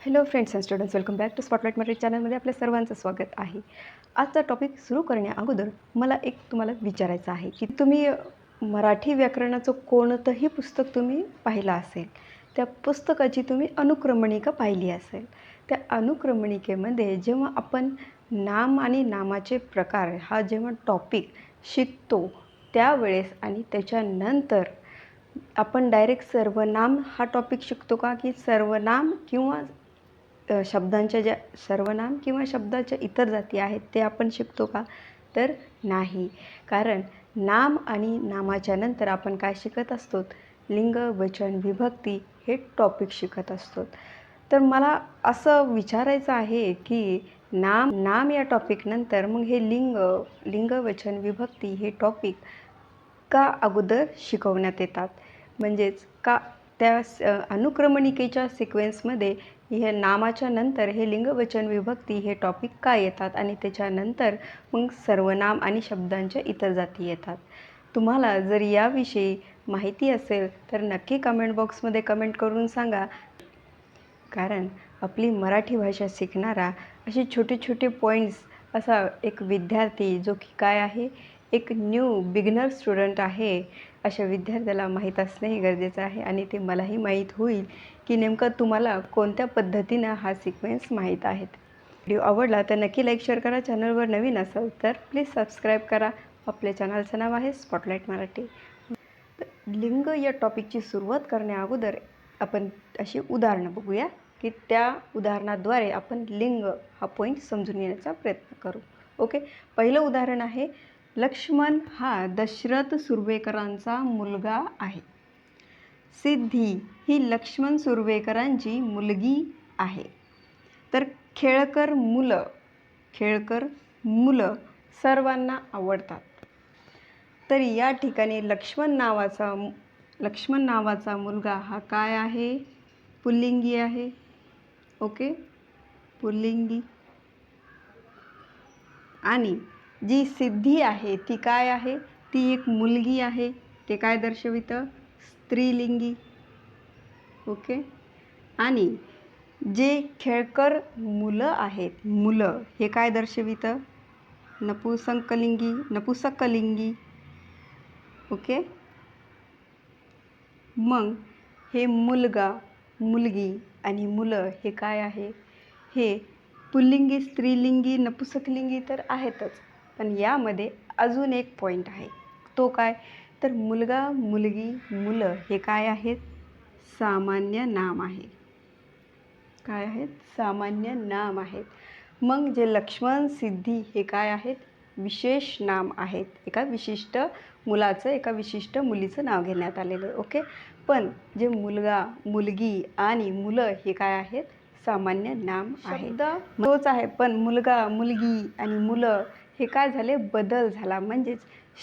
Hello friends and students welcome back to spotlight Marathi चॅनलमध्ये आपल्या सर्वांचं स्वागत आहे. आजचा टॉपिक सुरू करण्या अगोदर मला एक तुम्हाला विचारायचं आहे की तुम्ही मराठी व्याकरणाचं कोणतंही पुस्तक तुम्ही पाहिलं असेल त्या पुस्तकाची तुम्ही अनुक्रमणिका पाहिली असेल त्या अनुक्रमणिकेमध्ये जेव्हा आपण नाम आणि नामाचे प्रकार हा जेव्हा टॉपिक शिकतो त्यावेळेस आणि त्याच्यानंतर आपण डायरेक्ट सर्वनाम हा टॉपिक शिकतो का? की सर्वनाम किंवा शब्दांच्या ज्या सर्वनाम किंवा शब्दाच्या इतर जाती आहेत ते आपण शिकतो का? तर नाही. कारण नाम आणि नामाच्या नंतर आपण काय शिकत असतो? लिंग वचन विभक्ती हे टॉपिक शिकत असतो. तर मला असं विचारायचं आहे की नाम नाम या टॉपिकनंतर मग हे लिंग लिंग वचन विभक्ती हे टॉपिक का अगोदर शिकवण्यात येतात? म्हणजेच का त्या स- अनुक्रमणिकेच्या सिक्वेन्समध्ये हे नामाच्या नंतर हे लिंगवचन विभक्ती हे टॉपिक का येतात आणि त्याच्यानंतर मग सर्वनाम आणि शब्दांच्या इतर जाती येतात. तुम्हाला जर याविषयी माहिती असेल तर नक्की कमेंट बॉक्समध्ये कमेंट करून सांगा. कारण आपली मराठी भाषा शिकणारा असे छोटे छोटे पॉईंट्स असा एक विद्यार्थी जो की काय आहे एक न्यू बिगनर स्टुडंट आहे अशा विद्यार्थ्याला माहीत असणंही गरजेचं आहे आणि ते मलाही माहीत होईल की नेमकं तुम्हाला कोणत्या पद्धतीनं हा सिक्वेन्स माहीत आहेत. व्हिडिओ आवडला तर नक्की लाईक शेअर करा. चॅनलवर नवीन असाल तर प्लीज सबस्क्राईब करा. आपल्या चॅनलचं नाव आहे स्पॉटलाईट मराठी. लिंग या टॉपिकची सुरुवात करण्या अगोदर आपण अशी उदाहरणं बघूया की त्या उदाहरणाद्वारे आपण लिंग हा पॉईंट समजून येण्याचा प्रयत्न करू. ओके पहिलं उदाहरण आहे लक्ष्मण हा दशरथ सुर्वेकरांचा मुलगा आहे. सिद्धी ही लक्ष्मण सुर्वेकरांची मुलगी आहे. तर खेळकर मुलं खेळकर मुलं सर्वांना आवडतात. तर या ठिकाणी लक्ष्मण नावाचा मु- लक्ष्मण नावाचा मुलगा हा काय आहे? पुल्लिंगी आहे. ओके? पुल्लिंगी. आणि जी सिद्धी आहे ती काय आहे? ती एक मुलगी आहे. ते काय दर्शवितं? स्त्रीलिंगी. ओके? आणि जे खेळकर मुलं आहेत मुलं हे काय दर्शवितं? नपुसंकलिंगी नपुसकलिंगी. ओके? मग हे मुलगा मुलगी आणि मुलं हे काय आहे? हे पुल्लिंगी स्त्रीलिंगी नपुसकलिंगी तर आहेतच. पण यामध्ये अजून एक पॉईंट आहे. तो काय? तर मुलगा मुलगी मुलं हे काय आहेत? सामान्य नाम आहे. काय आहेत? सामान्य नाम आहेत. मग जे लक्ष्मण सिद्धी हे काय आहेत? विशेष नाम आहेत. एका विशिष्ट मुलाचं एका विशिष्ट मुलीचं नाव घेण्यात आलेलं आहे. ओके? पण जे मुलगा मुलगी आणि मुलं हे काय आहेत? सामान्य नाम आहे तोच आहे. पण मुलगा मुलगी आणि मुलं हे काय झाले बदल झाला. म्हणजेच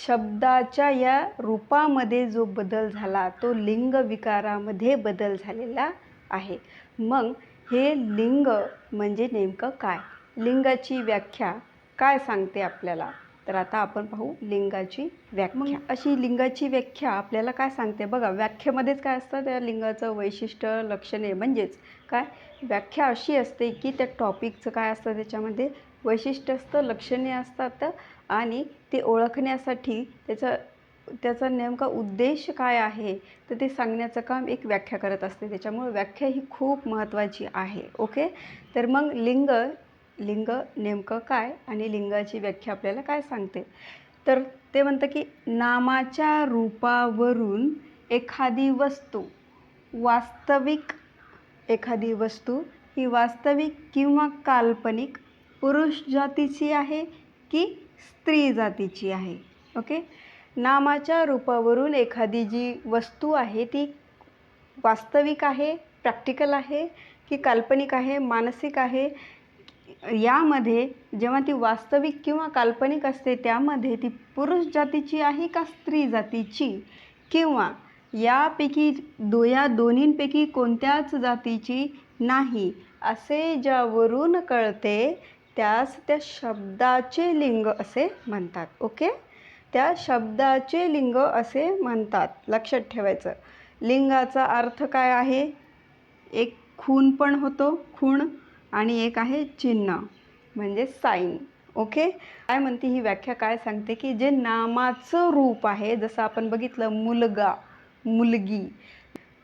शब्दाच्या या रूपामध्ये जो बदल झाला तो लिंग विकारामध्ये बदल झालेला आहे. मग हे लिंग म्हणजे नेमकं काय? लिंगाची व्याख्या काय सांगते आपल्याला? तर आता आपण पाहू लिंगाची व्याख्या. अशी लिंगाची व्याख्या आपल्याला काय सांगते? बघा व्याख्येमध्येच काय असतं? त्या लिंगाचं वैशिष्ट्य लक्षणे म्हणजेच काय? व्याख्या अशी असते की त्या टॉपिकचं काय असतं त्याच्यामध्ये? वैशिष्ट्य असतं लक्षणे असतात आणि ते ओळखण्यासाठी त्याचा त्याचा नेमका उद्देश काय आहे तर ते सांगण्याचं काम एक व्याख्या करत असते. त्याच्यामुळे व्याख्या ही खूप महत्त्वाची आहे. ओके? तर मग लिंग लिंग नेमकं काय आणि लिंगाची व्याख्या आपल्याला काय सांगते? तर ते म्हणतं की नामाच्या रूपावरून एखादी वस्तू वास्तविक एखादी वस्तू ही वास्तविक किंवा काल्पनिक पुरुष जातीची आहे की स्त्री जातीची आहे? ओके? नामाच्या रूपावरून एखादी जी वस्तू आहे ती वास्तविक आहे प्रॅक्टिकल आहे की काल्पनिक आहे मानसिक आहे? यामध्ये जेव्हा ती वास्तविक किंवा काल्पनिक असते त्यामध्ये ती पुरुष जातीची आहे का स्त्री जातीची? किंवा यापैकी दो या दोन्हींपैकी कोणत्याच जातीची नाही असे ज्यावरून कळते त्यास त्या शब्दाचे लिंग असे म्हणतात ओके? त्या शब्दाचे लिंग असे म्हणतात लक्षात ठेवायचं. लिंगाचा अर्थ काय आहे? एक खून पण होतो खूण आणि एक आहे चिन्ह म्हणजे साईन ओके? काय म्हणते ही व्याख्या? काय सांगते की जे नामाचं रूप आहे जसं आपण बघितलं मुलगा मुलगी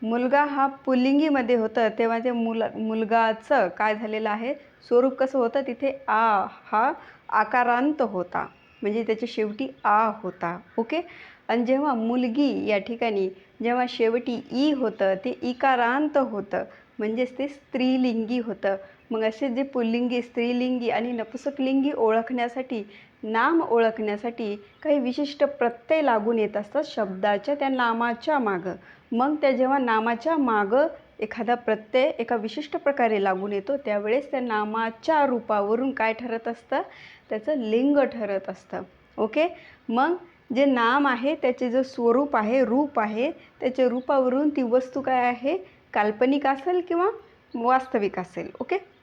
मुलगा हा पुल्लिंगीमध्ये होतं. तेव्हा ते मुला मुलगाचं काय झालेलं आहे स्वरूप कसं होतं तिथे आ हा आकारांत होता. म्हणजे त्याच्या शेवटी आ होता. ओके? आणि जेव्हा मुलगी या ठिकाणी जेव्हा शेवटी ई होतं ते इकारांत होतं. म्हणजेच ते स्त्रीलिंगी होतं. मग असे जे पुल्लिंगी स्त्रीलिंगी आणि नपुसकलिंगी ओळखण्यासाठी नाम ओळखण्यासाठी काही विशिष्ट प्रत्यय लागून येत असतात शब्दाच्या त्या नामाच्या मागं. मग त्या जेव्हा नामाच्या मागं एखादा प्रत्यय एका विशिष्ट प्रकारे लागून येतो त्यावेळेस त्या नामाच्या रूपावरून काय ठरत असतं? त्याचं लिंग ठरत असतं. ओके? मग जे नाम आहे त्याचे जे स्वरूप आहे रूप आहे त्याच्या रूपावरून ती वस्तू काय आहे? काल्पनिक असेल किंवा वास्तविक असेल. ओके?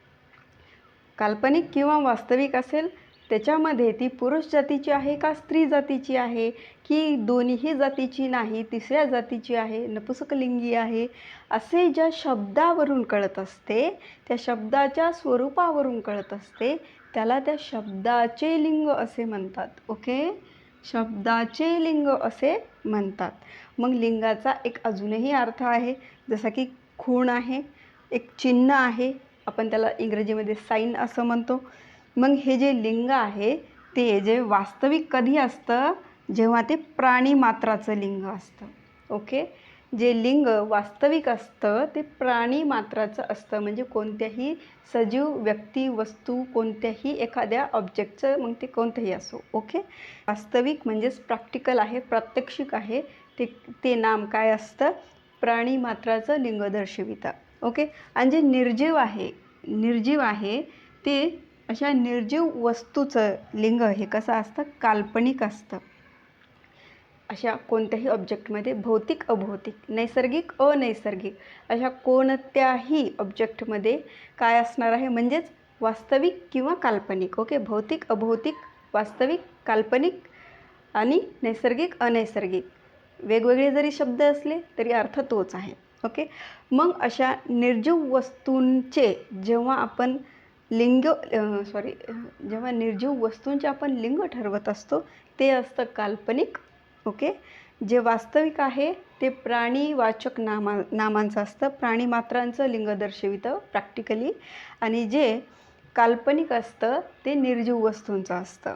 काल्पनिक किंवा वास्तविक असेल त्याच्यामध्ये ती पुरुष जातीची आहे का स्त्री जातीची आहे की दोन्हीही जातीची नाही तिसऱ्या जातीची आहे नपुसकलिंगी आहे असे ज्या शब्दावरून कळत असते त्या शब्दाच्या स्वरूपावरून कळत असते त्याला त्या शब्दाचे लिंग असे म्हणतात ओके? शब्दाचे लिंग असे म्हणतात. मग लिंगाचा एक अजूनही अर्थ आहे जसा की खूण आहे एक चिन्ह आहे आपण त्याला इंग्रजीमध्ये साईन असं म्हणतो. मग हे जे लिंग आहे ते जे वास्तविक कधी असतं? जेव्हा ते प्राणी मात्राचं लिंग असतं. ओके? जे लिंग वास्तविक असतं ते प्राणी मात्राचं असतं. म्हणजे कोणत्याही सजीव व्यक्ती वस्तू कोणत्याही एखाद्या ऑब्जेक्टचं मग ते कोणतंही असो. ओके? वास्तविक म्हणजेच प्रॅक्टिकल आहे प्रात्यक्षिक आहे. ते ते नाम काय असतं? प्राणी मात्राचं लिंग दर्शवितं. ओके? आणि जे निर्जीव आहे निर्जीव आहे ते अशा निर्जीव वस्तूचं लिंग हे कसं असतं? काल्पनिक असतं. अशा कोणत्याही ऑब्जेक्टमध्ये भौतिक अभौतिक नैसर्गिक अनैसर्गिक अशा कोणत्याही ऑब्जेक्टमध्ये काय असणार आहे? म्हणजेच वास्तविक किंवा काल्पनिक ओके? भौतिक अभौतिक वास्तविक काल्पनिक आणि नैसर्गिक अनैसर्गिक. वेगवेगळे जरी शब्द असले तरी अर्थ तोच आहे. ओके मग अशा निर्जीव वस्तूंचे जेव्हा आपण लिंग सॉरी जेव्हा निर्जीव वस्तूंचे आपण लिंग ठरवत असतो ते असतं काल्पनिक ओके जे वास्तविक आहे ते प्राणीवाचक नामा नामांचं असतं. प्राणीमात्रांचं लिंग दर्शवितं प्रॅक्टिकली आणि जे काल्पनिक असतं ते निर्जीव वस्तूंचं असतं.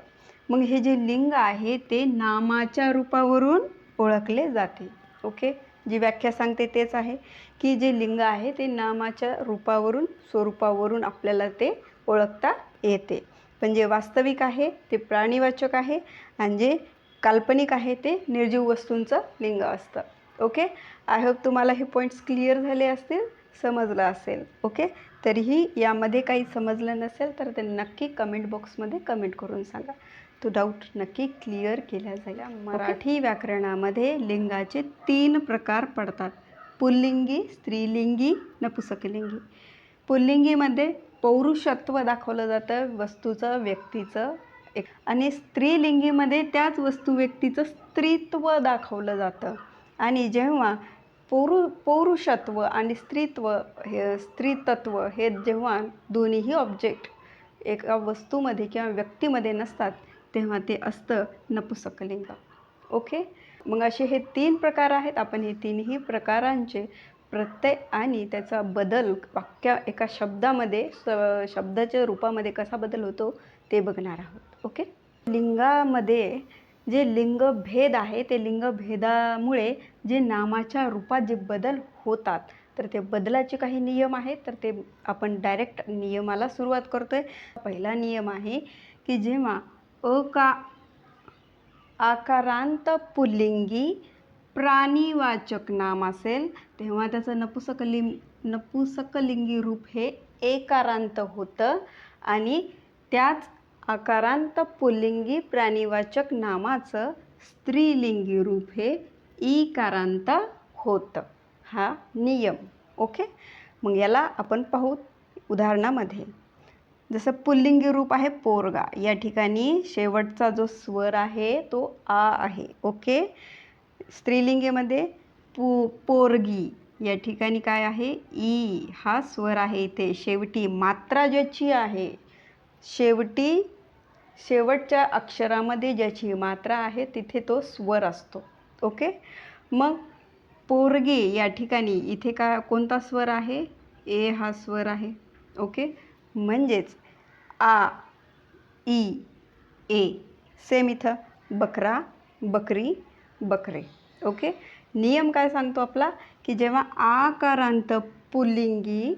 मग हे जे लिंग आहे ते नामाच्या रूपावरून ओळखले जाते ओके जी व्याख्या सांगते तेच आहे की जे लिंग आहे ते नामाच्या रूपावरून स्वरूपावरून आपल्याला ते ओळखता येते. पण जे वास्तविक आहे ते प्राणीवाचक आहे आणि जे काल्पनिक आहे ते निर्जीव वस्तूंचं लिंग असतं. ओके? आय होप तुम्हाला हे पॉईंट्स क्लिअर झाले असतील समजलं असेल. ओके? तरीही यामध्ये काही समजलं नसेल तर ते नक्की कमेंट बॉक्समध्ये कमेंट करून सांगा. तो डाऊट नक्की क्लिअर केला जाईल. मराठी व्याकरणामध्ये लिंगाचे तीन प्रकार पडतात. पुल्लिंगी स्त्रीलिंगी नपुसकलिंगी. पुल्लिंगीमध्ये पौरुषत्व दाखवलं जातं वस्तूचं व्यक्तीचं एक. आणि स्त्रीलिंगीमध्ये त्याच वस्तू व्यक्तीचं स्त्रीत्व दाखवलं जातं. आणि जेव्हा पौरु पौरुषत्व आणि स्त्रीत्व हे स्त्रीतत्व हे जेव्हा दोन्हीही ऑब्जेक्ट एका वस्तूमध्ये किंवा व्यक्तीमध्ये नसतात तेव्हा ते असतं नपुसकलिंग. ओके मग असे हे तीन प्रकार आहेत. आपण हे तीनही प्रकारांचे प्रत्यय आणि त्याचा बदल वाक्य एका शब्दामध्ये स शब्दाच्या रूपामध्ये कसा बदल होतो ते बघणार आहोत. ओके लिंगामध्ये जे लिंगभेद आहे ते लिंगभेदामुळे जे नामाच्या रूपात जे बदल होतात तर ते बदलाचे काही नियम आहेत. तर ते आपण डायरेक्ट नियमाला सुरुवात करतो आहे पहिला नियम आहे की जेव्हा अका आकारांत पुल्लिंगी प्राणीवाचक नाम असेल तेव्हा त्याचं नपुसकलिंग नपुसकलिंगी रूप हे एकारांत होतं आणि त्याच आकारांत पुल्लिंगी प्राणीवाचक नामाचं स्त्रीलिंगी रूप हे ईकारांत होतं हा नियम ओके मग याला आपण पाहू उदाहरणामध्ये जसं पुल्लिंगी रूप आहे पोरगा. या ठिकाणी शेवटचा जो स्वर आहे तो आ आहे. ओके? स्त्रीलिंगेमध्ये पू पोरगी या ठिकाणी काय आहे? ई. हा स्वर आहे इथे. शेवटी मात्रा ज्याची आहे शेवटी शेवटच्या अक्षरामध्ये ज्याची मात्रा आहे तिथे तो स्वर असतो. ओके? मग पोरगे या ठिकाणी इथे का कोणता स्वर आहे? ए हा स्वर आहे. ओके? म्हणजेच आ ई ए सेम इथं. बकरा बकरी बकरे. ओके? नियम काय सांगतो आपला? की जेव्हा आकारांत पुल्लिंगी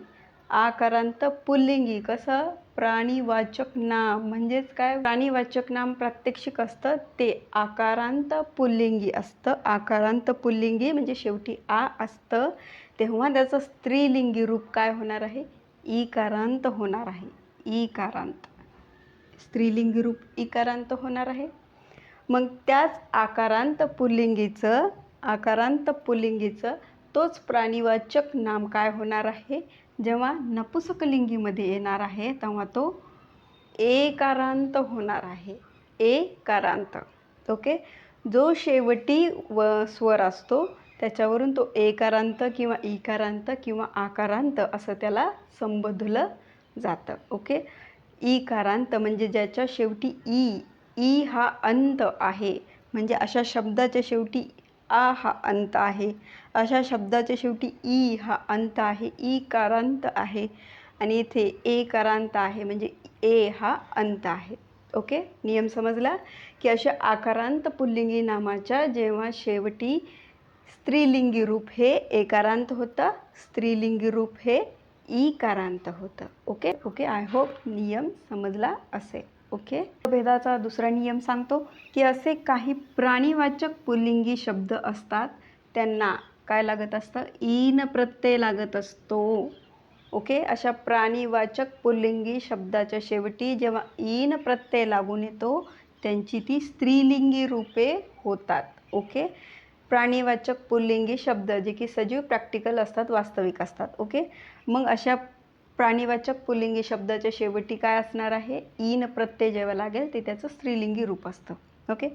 आकारांत पुल्लिंगी कसं? प्राणीवाचक नाम. म्हणजेच काय? प्राणीवाचक नाम प्रात्यक्षिक असतं. ते आकारांत पुल्लिंगी असतं. आकारांत पुल्लिंगी म्हणजे शेवटी आ असतं. तेव्हा त्याचं स्त्रीलिंगी रूप काय होणार आहे? इकारांत होणार आहे. इकारांत स्त्रीलिंगी रूप इकारांत होणार आहे. मग त्याच आकारांत पुल्लिंगीचं आकारांत पुल्लिंगीचं तोच प्राणीवाचक नाम काय होणार आहे? जेव्हा नपुसकलिंगीमध्ये येणार आहे तेव्हा तो एकारांत होणार आहे. एकारांत. ओके? जो शेवटी व स्वर असतो त्याच्यावरून तो एकारांत किंवा इकारांत किंवा आकारांत असं त्याला संबोधलं जातं. ओके? इकारांत म्हणजे ज्याच्या शेवटी ई ई हा अंत आहे. म्हणजे अशा शब्दाच्या शेवटी आ हा अंत आहे. अशा शब्दाच्या शेवटी ई हा अंत आहे. ई कारांत आहे. आणि इथे ए कारांत आहे. म्हणजे ए हा अंत आहे. ओके? नियम समजला? की अशा आकारांत पुल्लिंगी नामाच्या जेव्हा शेवटी स्त्रीलिंगी रूप हे एकारांत होतं स्त्रीलिंगी रूप हे ईकारांत होतं. ओके ओके आय होप नियम समजला असेल. ओके भेदाचा दुसरा नियम सांगतो की असे काही प्राणीवाचक पुल्लिंगी शब्द असतात त्यांना काय लागत असतं? ईन प्रत्यय लागत असतो. ओके अशा प्राणीवाचक पुल्लिंगी शब्दाच्या शेवटी जेव्हा ईन प्रत्यय लागून येतो त्यांची ती स्त्रीलिंगी रूपे होतात. ओके प्राणीवाचक पुल्लिंगी शब्द जे की सजीव प्रॅक्टिकल असतात वास्तविक असतात. ओके मग अशा प्राणीवाचक पुल्लिंगी शब्दाच्या शेवटी काय असणार आहे? ईन प्रत्यय जेव्हा लागेल ते त्याचं स्त्रीलिंगी रूप असतं. ओके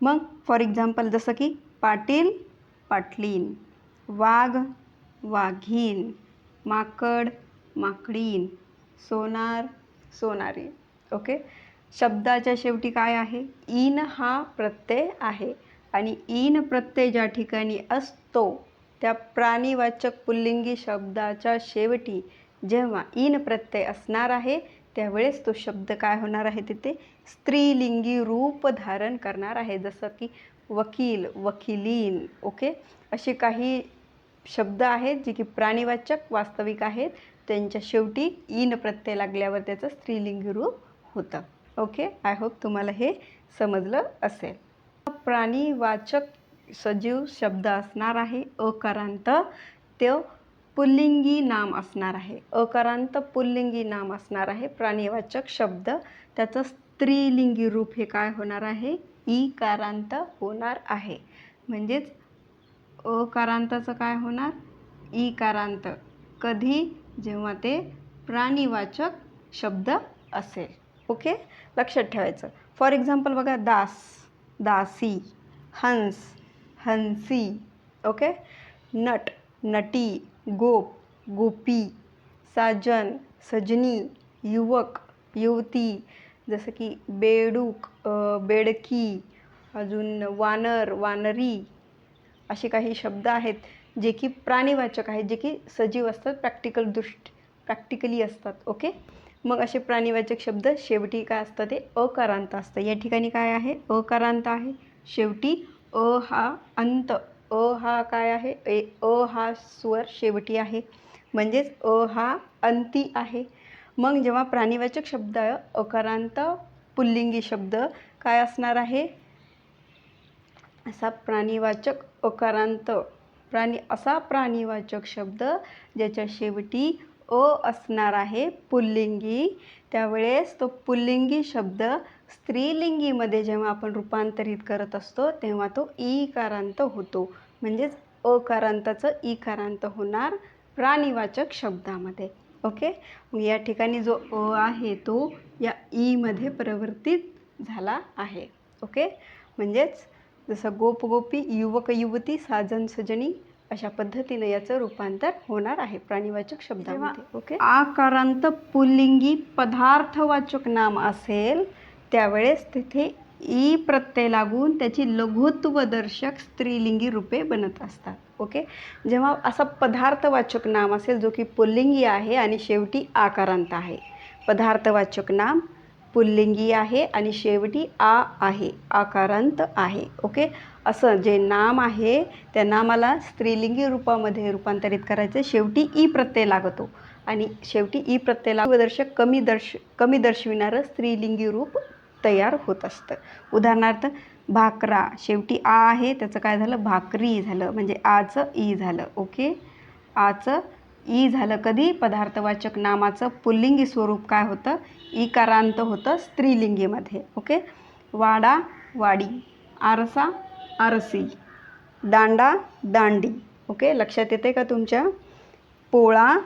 मग फॉर एक्झाम्पल जसं की पाटील पाटलीन. वाघ वाघीन माकड माकडीन सोनार सोनारी. ओके शब्दाच्या शेवटी काय आहे? ईन हा प्रत्यय आहे. आणि ईन प्रत्यय ज्या ठिकाणी असतो त्या प्राणीवाचक पुल्लिंगी शब्दाच्या शेवटी जेव्हा ईन प्रत्यय असणार आहे त्यावेळेस तो शब्द काय होणार आहे तिथे? स्त्रीलिंगी रूप धारण करणार आहे जसं की वकील वकिलीन ओके? असे काही शब्द आहेत जे की प्राणीवाचक वास्तविक आहेत. त्यांच्या शेवटी ईन प्रत्यय लागल्यावर त्याचं स्त्रीलिंगी रूप होतं. ओके? आय होप तुम्हाला हे समजलं असेल. प्राणीवाचक सजीव शब्द असणार आहे. अकारांत तो पुल्लिंगी नाम असणार आहे. अकारांत पुल्लिंगी नाम असणार आहे. प्राणीवाचक शब्द. त्याचं स्त्रीलिंगी रूप हे काय होणार आहे? इकारांत होणार आहे. म्हणजेच अकारांताचं काय होणार? इकारांत कधी? जेव्हा ते प्राणीवाचक शब्द असेल. ओके? लक्षात ठेवायचं. फॉर एक्झाम्पल बघा दास. दासी हंस हंसी ओके? नट नटी गोप गोपी साजन सजनी युवक युवती जसं की बेडूक बेडकी अजून वानर वानरी असे काही शब्द आहेत जे की प्राणीवाचक आहेत जे की सजीव असतात प्रॅक्टिकल दृष्ट प्रॅक्टिकली असतात ओके? मग असे प्राणीवाचक शब्द शेवटी काय असतं ते? अकारांत असतं. या ठिकाणी काय आहे? अकारांत आहे. शेवटी अ हा अंत. अ हा काय आहे? ए अ हा स्वर शेवटी आहे. म्हणजेच अ हा अंती आहे. मग जेव्हा प्राणीवाचक शब्द अकारांत पुल्लिंगी शब्द काय असणार आहे? असा प्राणीवाचक अकारांत. प्राणी असा प्राणीवाचक शब्द ज्याच्या शेवटी ओ असणार आहे पुल्लिंगी. त्यावेळेस तो पुल्लिंगी शब्द स्त्रीलिंगीमध्ये जेव्हा आपण रूपांतरित करत असतो तेव्हा तो इकारांत होतो. म्हणजेच अकारांताचं इकारांत होणार प्राणीवाचक शब्दामध्ये. ओके? मग या ठिकाणी जो अ आहे तो या ईमध्ये परिवर्तित झाला आहे. ओके? म्हणजेच जसं गोपगोपी युवक युवती साजन सजनी अशा पद्धतीनं याचं रूपांतर होणार आहे प्राणीवाचक शब्दामध्ये ओके? आकारांत पुल्लिंगी पदार्थवाचक नाम असेल त्यावेळेस तिथे ई प्रत्यय लागून त्याची लघुत्वदर्शक स्त्रीलिंगी रूपे बनत असतात ओके? जेव्हा असा पदार्थवाचक नाम असेल जो की पुल्लिंगी आहे आणि शेवटी आकारांत आहे पदार्थवाचक नाम पुल्लिंगी आहे आणि शेवटी आ आहे आकारांत आहे ओके? असं जे नाम आहे त्या नामाला स्त्रीलिंगी रूपामध्ये रूपांतरित करायचं. शेवटी ई प्रत्यय लागतो. आणि शेवटी ई प्रत्यय लागदर्शक कमी दर्श कमी दर्शविणारं स्त्रीलिंगी रूप तयार होत असतं. उदाहरणार्थ भाकरा. शेवटी आ आहे त्याचं काय झालं? भाकरी झालं. म्हणजे आचं ई झालं ओके? आचं ई झालं कधी? पदार्थवाचक नामाचं पुल्लिंगी स्वरूप काय होतं? इकारांत होतं स्त्रीलिंगीमध्ये. ओके? वाडा वाडी. आरसा आरसी. दांडा दांडी. ओके? लक्षात येते का तुमच्या? पोळा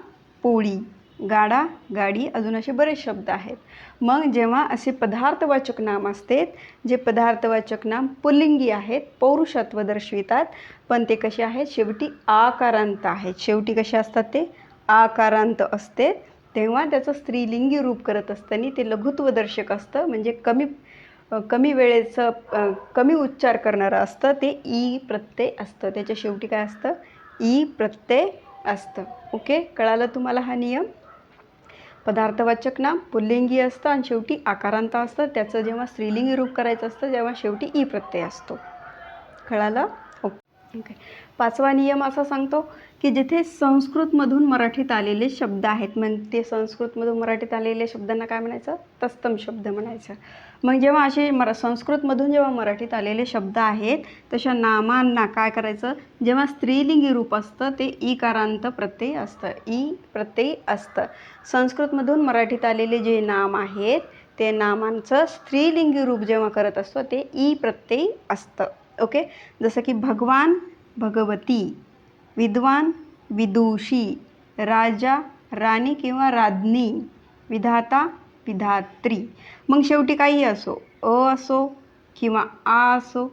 पोळी. गाडा गाडी अजून असे बरेच शब्द आहेत. मग जेव्हा असे पदार्थवाचक नाम असते जे पदार्थवाचक नाम पुल्लिंगी आहेत पौरुषत्व दर्शवितात पण ते कसे आहेत? शेवटी आकारांत आहेत. शेवटी कसे असतात ते? आकारांत असते. तेव्हा त्याचं स्त्रीलिंगी रूप करत असताना ते लघुत्वदर्शक असतं. म्हणजे कमी कमी वेळेचं कमी उच्चार करणारं असतं. ते ई प्रत्यय असतं. त्याच्या शेवटी काय असतं? ई प्रत्यय असतं. ओके? कळालं तुम्हाला हा नियम? पदार्थवाचक नाम पुल्लिंगी असतं आणि शेवटी आकारांत असतं. त्याचं जेव्हा स्त्रीलिंगी रूप करायचं असतं तेव्हा शेवटी ई प्रत्यय असतो. कळालं? ओके. ओके. पाचवा नियम असा सांगतो की जिथे संस्कृतमधून मराठीत आलेले शब्द आहेत मग ते संस्कृतमधून मराठीत आलेल्या शब्दांना काय म्हणायचं? तस्तम शब्द म्हणायचं. मग जेव्हा असे मरा संस्कृतमधून जेव्हा मराठीत आलेले शब्द आहेत तशा नामांना काय करायचं? जेव्हा स्त्रीलिंगी रूप असतं ते इकारांत प्रत्यय असतं ई प्रत्यय असतं. संस्कृतमधून मराठीत आलेले जे नाम आहेत ते नामांचं स्त्रीलिंगी रूप जेव्हा करत असतो ते ई प्रत्यय असतं. ओके? जसं की भगवान भगवती विद्वान विदुषी राजा राणी किंवा राज्ञी विधाता विधात्री मग शेवटी काही असो अ असो किंवा आ असो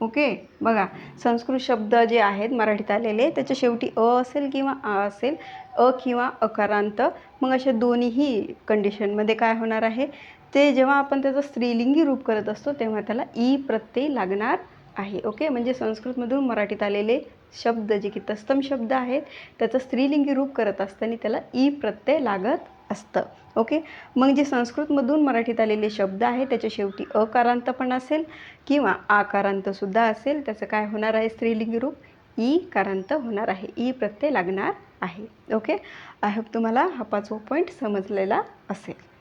ओके? बघा संस्कृत शब्द जे आहेत मराठीत आलेले त्याच्या शेवटी अ असेल किंवा आ असेल अ किंवा अकारांत. मग अशा दोन्हीही कंडिशनमध्ये काय होणार आहे? ते जेव्हा आपण त्याचं स्त्रीलिंगी रूप करत असतो तेव्हा त्याला ई प्रत्यय लागणार आहे ओके? म्हणजे संस्कृतमधून मराठीत आलेले शब्द जे की तस्तम शब्द आहेत त्याचं स्त्रीलिंगी रूप करत असताना त्याला ई प्रत्यय लागत असतं. ओके मग जे संस्कृतमधून मराठीत आलेले शब्द आहे त्याच्या शेवटी अकारांत पण असेल किंवा आकारांतसुद्धा असेल त्याचं काय होणार आहे? स्त्रीलिंगी रूप. ई कारांत होणार आहे. ई प्रत्यय लागणार आहे. ओके आय होप तुम्हाला हा पाचवा पॉईंट समजलेला असेल.